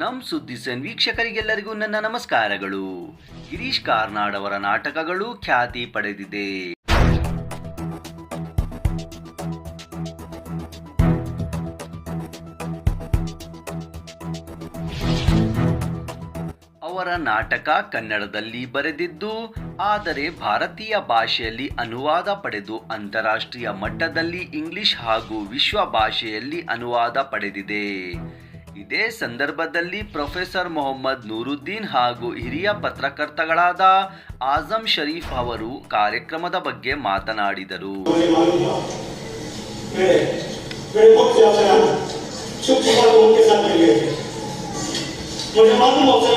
ನಮ್ ಸುದ್ದಿ ಸನ್ ವೀಕ್ಷಕರಿಗೆಲ್ಲರಿಗೂ ನನ್ನ ನಮಸ್ಕಾರಗಳು. ಗಿರೀಶ್ ಕಾರ್ನಾಡ್ ಅವರ ನಾಟಕಗಳು ಖ್ಯಾತಿ ಪಡೆದಿದೆ. ಅವರ ನಾಟಕ ಕನ್ನಡದಲ್ಲಿ ಬರೆದಿದ್ದು, ಆದರೆ ಭಾರತೀಯ ಭಾಷೆಯಲ್ಲಿ ಅನುವಾದ ಪಡೆದು ಅಂತಾರಾಷ್ಟ್ರೀಯ ಮಟ್ಟದಲ್ಲಿ ಇಂಗ್ಲಿಷ್ ಹಾಗೂ ವಿಶ್ವ ಭಾಷೆಯಲ್ಲಿ ಅನುವಾದ ಪಡೆದಿದೆ. ಇದೇ ಸಂದರ್ಭದಲ್ಲಿ ಪ್ರೊಫೆಸರ್ ಮೊಹಮ್ಮದ್ ನೂರುದ್ದೀನ್ ಹಾಗೂ ಹಿರಿಯ ಪತ್ರಕರ್ತಗಳಾದ ಆಜಂ ಶರೀಫ್ ಅವರು ಕಾರ್ಯಕ್ರಮದ ಬಗ್ಗೆ ಮಾತನಾಡಿದರು मुझे मालूम था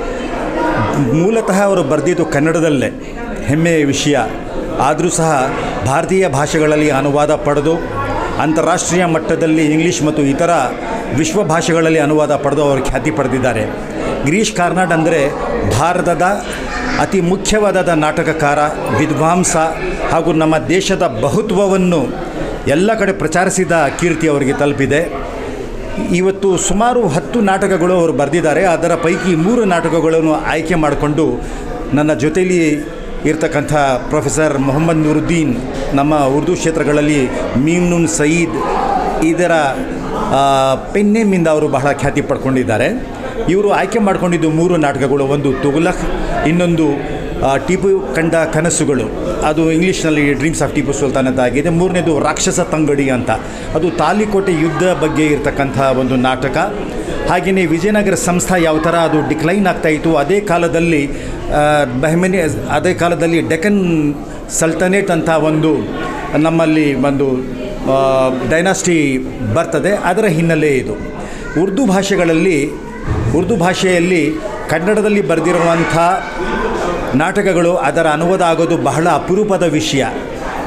ಮೂಲತಃ ಅವರು ಬರೆದಿದ್ದು ಕನ್ನಡದಲ್ಲೇ. ಹೆಮ್ಮೆಯ ವಿಷಯ. ಆದರೂ ಸಹ ಭಾರತೀಯ ಭಾಷೆಗಳಲ್ಲಿ ಅನುವಾದ ಪಡೆದು, ಅಂತಾರಾಷ್ಟ್ರೀಯ ಮಟ್ಟದಲ್ಲಿ ಇಂಗ್ಲೀಷ್ ಮತ್ತು ಇತರ ವಿಶ್ವ ಭಾಷೆಗಳಲ್ಲಿ ಅನುವಾದ ಪಡೆದು ಅವರು ಖ್ಯಾತಿ ಪಡೆದಿದ್ದಾರೆ. ಗಿರೀಶ್ ಕಾರ್ನಾಡ್ ಅಂದರೆ ಭಾರತದ ಅತಿ ಮುಖ್ಯವಾದ ನಾಟಕಕಾರ, ವಿದ್ವಾಂಸ ಹಾಗೂ ನಮ್ಮ ದೇಶದ ಬಹುತ್ವವನ್ನು ಎಲ್ಲ ಕಡೆ ಪ್ರಚಾರಿಸಿದ ಕೀರ್ತಿ ಅವರಿಗೆ ತಲುಪಿದೆ. ಇವತ್ತು ಸುಮಾರು ಹತ್ತು ನಾಟಕಗಳು ಅವರು ಬರೆದಿದ್ದಾರೆ. ಅದರ ಪೈಕಿ ಮೂರು ನಾಟಕಗಳನ್ನು ಆಯ್ಕೆ ಮಾಡಿಕೊಂಡು ನನ್ನ ಜೊತೆಯಲ್ಲಿ ಇರ್ತಕ್ಕಂಥ ಪ್ರೊಫೆಸರ್ ಮೊಹಮ್ಮದ್ ನೂರುದ್ದೀನ್, ನಮ್ಮ ಉರ್ದು ಕ್ಷೇತ್ರಗಳಲ್ಲಿ ಮೀಮ್ನುನ್ ಸಯೀದ್ ಇದರ ಪೆನ್ನೇಮಿಂದ ಅವರು ಬಹಳ ಖ್ಯಾತಿ ಪಡ್ಕೊಂಡಿದ್ದಾರೆ. ಇವರು ಆಯ್ಕೆ ಮಾಡಿಕೊಂಡಿದ್ದು ಮೂರು ನಾಟಕಗಳು, ಒಂದು ತುಗುಲಕ್ ಇನ್ನೊಂದು ಟಿಪು ಕಂಡ ಕನಸುಗಳು. ಅದು ಇಂಗ್ಲೀಷ್ನಲ್ಲಿ ಡ್ರೀಮ್ಸ್ ಆಫ್ ಟಿಪು ಸುಲ್ತಾನ್ ಅಂತ ಆಗಿದೆ ಮೂರನೇದು ರಾಕ್ಷಸ ತಂಗಡಿ ಅಂತ. ಅದು ತಾಲಿಕೋಟೆ ಯುದ್ಧ ಬಗ್ಗೆ ಇರತಕ್ಕಂಥ ಒಂದು ನಾಟಕ. ಹಾಗೆಯೇ ವಿಜಯನಗರ ಸಂಸ್ಥೆ ಯಾವ ಥರ ಅದು ಡಿಕ್ಲೈನ್ ಆಗ್ತಾಯಿತ್ತು ಅದೇ ಕಾಲದಲ್ಲಿ ಬೆಹಮೆನಿ ಅದೇ ಕಾಲದಲ್ಲಿ ಡೆಕನ್ ಸಲ್ತನೇಟ್ ಅಂತ ಒಂದು ನಮ್ಮಲ್ಲಿ ಒಂದು ಡೈನಾಸ್ಟಿ ಬರ್ತದೆ. ಅದರ ಹಿನ್ನೆಲೆ ಇದು. ಉರ್ದು ಭಾಷೆಗಳಲ್ಲಿ, ಉರ್ದು ಭಾಷೆಯಲ್ಲಿ ಕನ್ನಡದಲ್ಲಿ ಬರೆದಿರುವಂಥ ನಾಟಕಗಳು ಅದರ ಅನುವಾದ ಆಗೋದು ಬಹಳ ಅಪರೂಪದ ವಿಷಯ.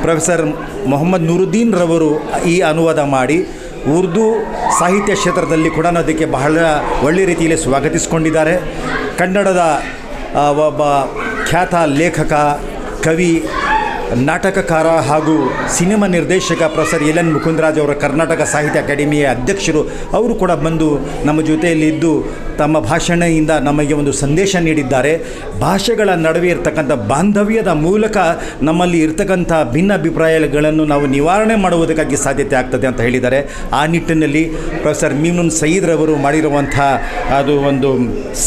ಪ್ರೊಫೆಸರ್ ಮೊಹಮ್ಮದ್ ನೂರುದ್ದೀನ್ ರವರು ಈ ಅನುವಾದ ಮಾಡಿ ಉರ್ದು ಸಾಹಿತ್ಯ ಕ್ಷೇತ್ರದಲ್ಲಿ ಕೂಡ ಅದಕ್ಕೆ ಬಹಳ ಒಳ್ಳೆ ರೀತಿಯಲ್ಲಿ ಸ್ವಾಗತಿಸಿಕೊಂಡಿದ್ದಾರೆ. ಕನ್ನಡದ ಒಬ್ಬ ಖ್ಯಾತ ಲೇಖಕ, ಕವಿ ನಾಟಕಕಾರ ಹಾಗೂ ಸಿನಿಮಾ ನಿರ್ದೇಶಕ ಪ್ರೊಫೆಸರ್ ಎಲ್ ಎನ್ ಮುಕುಂದರಾಜ್ ಅವರ ಕರ್ನಾಟಕ ಸಾಹಿತ್ಯ ಅಕಾಡೆಮಿಯ ಅಧ್ಯಕ್ಷರು, ಅವರು ಕೂಡ ಬಂದು ನಮ್ಮ ಜೊತೆಯಲ್ಲಿ ಇದ್ದು ತಮ್ಮ ಭಾಷಣೆಯಿಂದ ನಮಗೆ ಒಂದು ಸಂದೇಶ ನೀಡಿದ್ದಾರೆ. ಭಾಷೆಗಳ ನಡುವೆ ಇರತಕ್ಕಂಥ ಬಾಂಧವ್ಯದ ಮೂಲಕ ನಮ್ಮಲ್ಲಿ ಇರ್ತಕ್ಕಂಥ ಭಿನ್ನಾಭಿಪ್ರಾಯಗಳನ್ನು ನಾವು ನಿವಾರಣೆ ಮಾಡುವುದಕ್ಕಾಗಿ ಸಾಧ್ಯತೆ ಆಗ್ತದೆ ಅಂತ ಹೇಳಿದ್ದಾರೆ. ಆ ನಿಟ್ಟಿನಲ್ಲಿ ಪ್ರೊಫೆಸರ್ ಮೀನುನ್ ಸಯೀದ್ರವರು ಮಾಡಿರುವಂಥ ಅದು ಒಂದು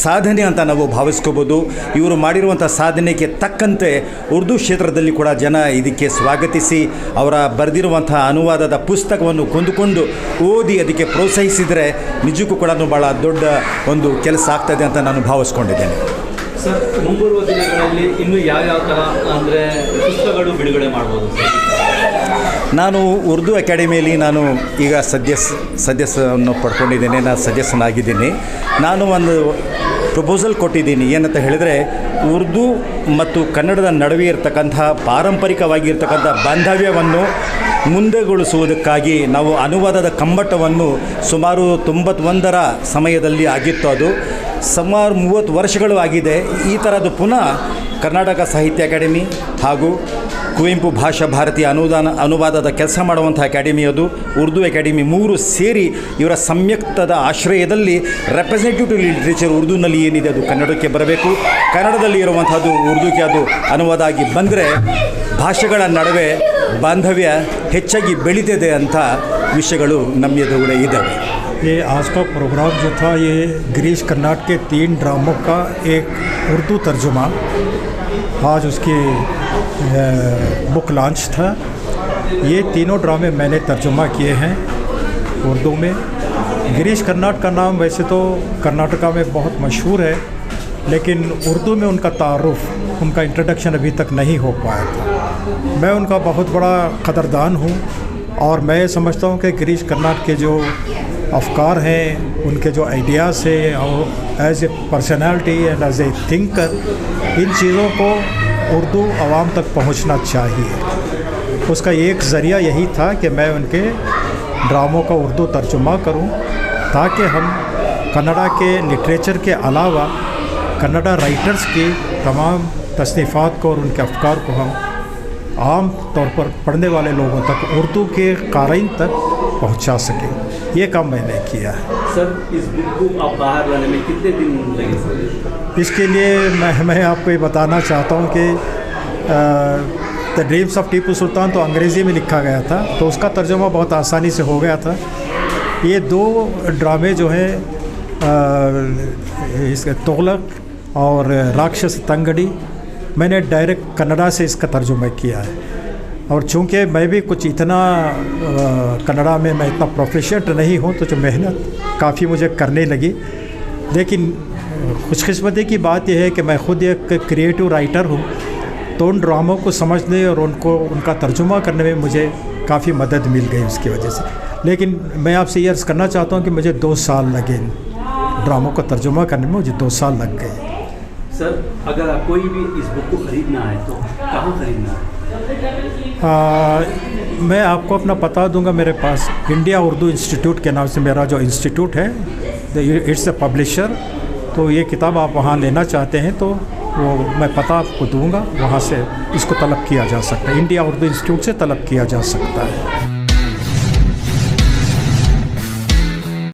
ಸಾಧನೆ ಅಂತ ನಾವು ಭಾವಿಸ್ಕೋಬೋದು. ಇವರು ಮಾಡಿರುವಂಥ ಸಾಧನೆಗೆ ತಕ್ಕಂತೆ ಉರ್ದು ಕ್ಷೇತ್ರದಲ್ಲಿ ಕೂಡ ಜನ ಇದಕ್ಕೆ ಸ್ವಾಗತಿಸಿ ಅವರ ಬರೆದಿರುವಂಥ ಅನುವಾದದ ಪುಸ್ತಕವನ್ನು ಕೊಂದುಕೊಂಡು ಓದಿ ಅದಕ್ಕೆ ಪ್ರೋತ್ಸಾಹಿಸಿದರೆ ನಿಜಕ್ಕೂ ಕೂಡ ಭಾಳ ದೊಡ್ಡ ಒಂದು ಕೆಲಸ ಆಗ್ತದೆ ಅಂತ ನಾನು ಭಾವಿಸ್ಕೊಂಡಿದ್ದೇನೆ. ಸರ್ ಮುಂಬರುವ ದಿನಗಳಲ್ಲಿ ಇನ್ನು ಯಾವ್ಯಾವ ಥರ ಅಂದರೆ ಪುಸ್ತಕಗಳು ಬಿಡುಗಡೆ ಮಾಡ್ಬೋದು ನಾನು ಉರ್ದು ಅಕಾಡೆಮಿಯಲ್ಲಿ ನಾನು ಈಗ ಸದಸ್ಯ ಸದಸ್ಯವನ್ನು ಪಡ್ಕೊಂಡಿದ್ದೇನೆ ನಾನು ಸದಸ್ಯನಾಗಿದ್ದೀನಿ ನಾನು ಒಂದು ಪ್ರಪೋಸಲ್ ಕೊಟ್ಟಿದ್ದೀನಿ. ಏನಂತ ಹೇಳಿದರೆ ಉರ್ದು ಮತ್ತು ಕನ್ನಡದ ನಡುವೆ ಇರತಕ್ಕಂಥ ಪಾರಂಪರಿಕವಾಗಿರ್ತಕ್ಕಂಥ ಬಾಂಧವ್ಯವನ್ನು ಮುಂದೆಗೊಳಿಸುವುದಕ್ಕಾಗಿ ನಾವು ಅನುವಾದದ ಕಂಬಟವನ್ನು ಸುಮಾರು ತೊಂಬತ್ತೊಂದರ ಸಮಯದಲ್ಲಿ ಆಗಿತ್ತು ಅದು. ಸುಮಾರು ಮೂವತ್ತು ವರ್ಷಗಳು ಆಗಿದೆ. ಈ ಥರದ್ದು ಪುನಃ ಕರ್ನಾಟಕ ಸಾಹಿತ್ಯ ಅಕಾಡೆಮಿ ಹಾಗೂ ಕುವೆಂಪು ಭಾಷಾ ಭಾರತಿ ಅನುದಾನ, ಅನುವಾದದ ಕೆಲಸ ಮಾಡುವಂಥ ಅಕಾಡೆಮಿ ಅದು. ಉರ್ದು ಅಕಾಡೆಮಿ ಮೂರು ಸೇರಿ ಇವರ ಸಂಯುಕ್ತದ ಆಶ್ರಯದಲ್ಲಿ ರೆಪ್ರೆಸೆಂಟೇಟಿವ್ ಲಿಟ್ರೇಚರ್ ಉರ್ದುನಲ್ಲಿ ಏನಿದೆ ಅದು ಕನ್ನಡಕ್ಕೆ ಬರಬೇಕು. ಕನ್ನಡದಲ್ಲಿ ಇರುವಂಥದ್ದು ಉರ್ದುಗೆ ಅದು ಅನುವಾದ ಆಗಿ ಬಂದರೆ ಭಾಷೆಗಳ ನಡುವೆ ಬಾಂಧವ್ಯ ಹೆಚ್ಚಾಗಿ ಬೆಳೀತದೆ ಅಂತ ವಿಷಯಗಳು ನಮ್ಮ ಎದುರುಗಡೆ ಇದ್ದಾವೆ ये आज का प्रोग्राम जो था ये गिरीश कर्नाट के तीन ड्रामों का एक उर्दू तर्जुमा आज उसकी अ, बुक लॉन्च था ये तीनों ड्रामे मैंने तर्जुमा किए हैं उर्दू में गिरीश कर्नाड का नाम वैसे तो कर्नाटका में बहुत मशहूर है लेकिन उर्दू में उनका तारुफ उनका इंट्रोडक्शन अभी तक नहीं हो पाया था मैं उनका बहुत बड़ा कदरदान हूँ और मैं समझता हूँ कि गिरीश कर्नाड के जो अफकार हैं, उनके जो आइडियाज़ हैं, और as a personality and as a thinker इन चीज़ों को उर्दू आवाम तक पहुँचना चाहिए। उसका एक ज़रिया यही था कि मैं उनके ड्रामों का उर्दू तर्जुमा करूँ, ताकि हम कन्नड़ा के लिटरेचर के अलावा कन्नड़ा राइटर्स की तमाम तसनीफ़ात को और उनके अफकार को हम आम तौर पर पढ़ने वाले लोगों तक उर्दू के क़ारीन तक पहुँचा सकें। ये काम मैंने किया है। सर इस बुक को आप बाहर लाने में कितने दिन लगे सर? इसके लिए मैं मैं आपको ये बताना चाहता हूँ कि the dreams of Tipu Sultan तो अंग्रेज़ी में लिखा गया था तो उसका तर्जुमा बहुत आसानी से हो गया था। ये दो ड्रामे जो हैं इसके तोगलक और राक्षस तंगड़ी मैंने डायरेक्ट कन्नड़ा से इसका तर्जुमा किया है। और चूँकि मैं भी कुछ इतना कन्नड़ा में मैं इतना प्रोफेशनल नहीं हूँ तो जो मेहनत काफ़ी मुझे करने लगी। लेकिन खुशकस्मती की बात यह है कि मैं ख़ुद एक क्रिएटिव राइटर हूँ तो उन ड्रामों को समझने और उनको, उनका तर्जुमा करने में मुझे काफ़ी मदद मिल गई उसकी वजह से। लेकिन मैं आपसे ये अर्ज़ करना चाहता हूँ कि मुझे दो साल लगे ड्रामों का तर्जुमा करने में, मुझे दो साल लग गए। सर अगर आप कोई भी इस बुक को खरीदना है तो कहाँ खरीदना है? आ, मैं आपको अपना पता दूँगा मेरे पास इंडिया उर्दू इंस्टीट्यूट के नाम से मेरा जो इंस्टीट्यूट है इट्स ए पब्लिशर तो ये किताब आप वहाँ लेना चाहते हैं तो वो मैं पता आपको दूँगा वहाँ से इसको तलब किया जा सकता है। इंडिया उर्दू इंस्टीट्यूट से तलब किया जा सकता है।